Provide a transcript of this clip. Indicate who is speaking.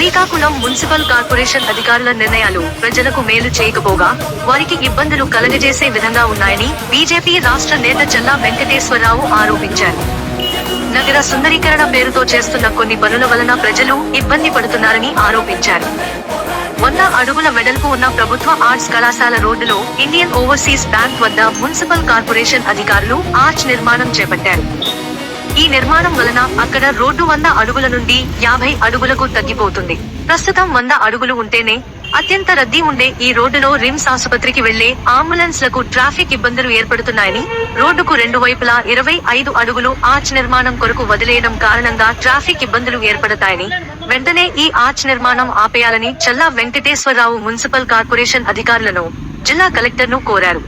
Speaker 1: Srikakulam municipal corporation అధికారుల నిర్ణయాలు ప్రజలకు మేలు చేయకపోగా వారికి ఇబ్బందులు కలగజేసే విధంగా ఉన్నాయని బీజేపీ రాష్ట్ర నేత చల్లా వెంకటేశ్వరరావు ఆరోపించారు. నగర సుందరీకరణ పేరుతో చేస్తున్న కొన్ని పనుల వలన ప్రజలు ఇబ్బంది పడుతున్నారని ఆరోపించారు. వంద అడుగుల వెడల్పు ఉన్న ప్రభుత్వ ఆర్ట్స్ కళాశాల రోడ్డులో ఇండియన్ ఓవర్సీస్ బ్యాంక్ వద్ద మున్సిపల్ కార్పొరేషన్ అధికారులు ఆర్చ్ నిర్మాణం చేపట్టారు. ఈ నిర్మాణం వలన అక్కడ రోడ్డు వంద అడుగుల నుండి యాభై అడుగులకు తగ్గిపోతుంది. ప్రస్తుతం వంద అడుగులు ఉంటేనే అత్యంత రద్దీ ఉండే ఈ రోడ్డులో రిమ్స్ ఆసుపత్రికి వెళ్ళే అంబులెన్స్లకు ట్రాఫిక్ ఇబ్బందులు ఏర్పడుతున్నాయని రోడ్డుకు రెండు వైపులా ఇరవై ఐదు అడుగులు ఆర్చ్ నిర్మాణం కొరకు వదిలేయడం కారణంగా ట్రాఫిక్ ఇబ్బందులు ఏర్పడతాయని వెంటనే ఈ ఆర్చ్ నిర్మాణం ఆపేయాలని చల్లా వెంకటేశ్వరరావు మున్సిపల్ కార్పొరేషన్ అధికారులను జిల్లా కలెక్టర్ను కోరారు.